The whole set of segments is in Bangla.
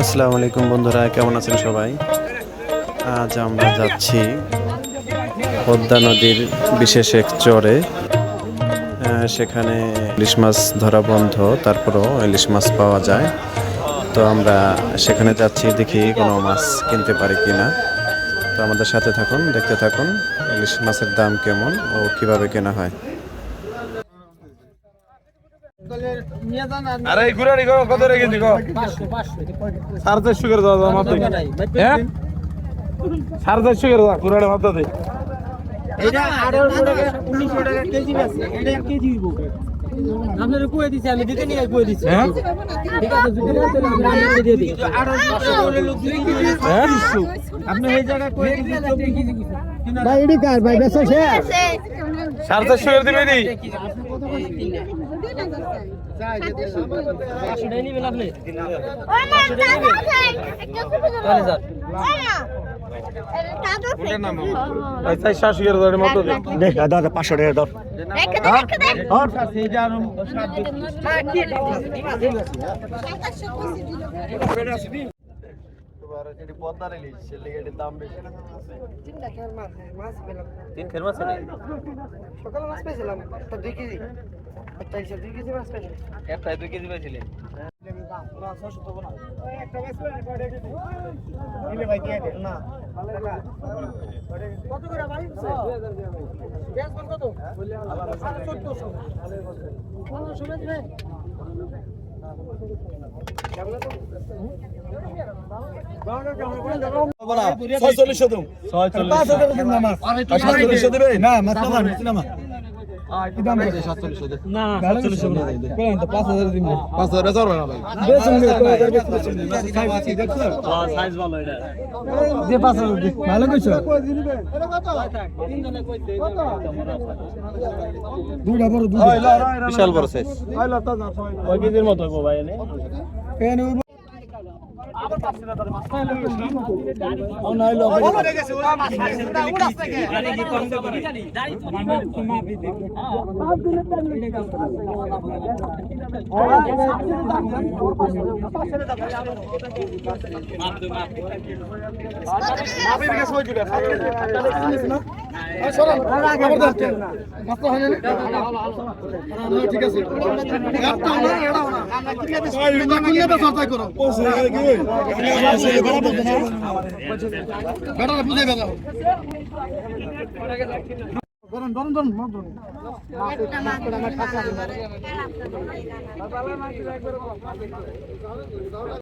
আসসালামু আলাইকুম বন্ধুরা, কেমন আছেন সবাই? আজ আমরা যাচ্ছি পদ্মা নদীর বিশেষ এক চরে। সেখানে ইলিশ মাছ ধরা বন্ধ, তারপরও ইলিশ মাছ পাওয়া যায়। তো আমরা সেখানে যাচ্ছি দেখি কোনো মাছ কিনতে পারি কিনা। তো আমাদের সাথে থাকুন দেখতে থাকুন ইলিশ মাছের দাম কেমন ও কীভাবে কেনা হয়। আরে এই ঘুরানি করো কত রেখে দিগো সাড়ে চারশো করে দাও দাও মাত্র হ্যাঁ? সাড়ে চারশো করে দাও ঘুরানি মাত্র দে এটা আঠারোশো টাকা উনিশশো টাকা কেজি আছে এটা কেজি হইব। আপনার কুয়ে দিছি আমি দিতে নিয়ে কুয়ে দিছি। হ্যাঁ? ঠিক আছে যদি না তাহলে আমরা আপনাকে দিয়ে দিই। হ্যাঁ? আপনি এই জায়গায় কুয়ে দিছি চব্বিশ কেজি ভাই এডি কার? ভাই বেসা শেষ? সাড়ে চারশো করে দিবে নি? আপনি? দাদা পাঁচশো টাকা দর তিন মাছ সকালে মাছ পেয়েছিলাম দুই কেজি। একটা দুই কেজি মাছ পেয়েছিলাম। একটাই দুই কেজি পেয়েছিলে? না কত করে ভাই গ্যাস বল কত চোদ্দশো পনেরোশো বেচবে ছয়চল্লিশশো তুমি পাঁচ হাজার দিন না মাছ না ভালো কইছো দুইটা বড় বিশাল বড় সাইজ কয় কেজির মতো ভাই এনে কেন নাইলো ঠিক আছে বেটা বুঝে বেটা ধরুন ধরুন ধরুন ধরুন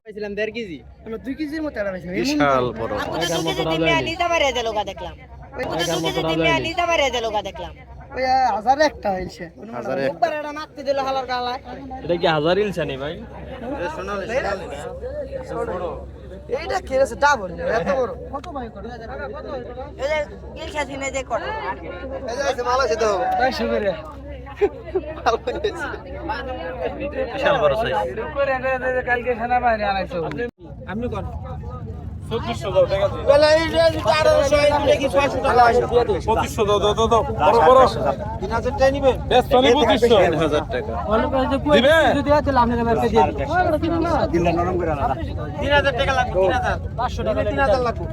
পাইছিলাম দেড় কেজি আমরা দুই কেজির মতো একটা বিশাল বড় দেখলাম। ওই হাজার একটা হয়েছে হাজারে একটা। একবার দিল হালার গালায়। এটা কি হাজার ইলছা নেই ভাই? এইটা খেয়েছে ডাবল এত বড়। কত ভাই কত এই যে ইলশা সিনে যে কটা ভালো আছে তো। তাই শুভরে বিশাল বড় সাইজ কালকে সেনা বাহিনী আনাইছো আপনি কোন 2400 দাও ঠিক আছে এই যে 1800 এই দুটো কি 600 টাকা আছে? দিয়ে দে 2500 দাও দাও দাও বড় বড় 3000 টাকা নিবেন বেশ চলে 2500 তিন হাজার টাকা অন্য করে যে কই দিবে? যদি আছে আপনাদের বাড়িতে দিয়ে দিন 3000 টাকা লাগবে 3000 500 টাকা 3000 লাগবে।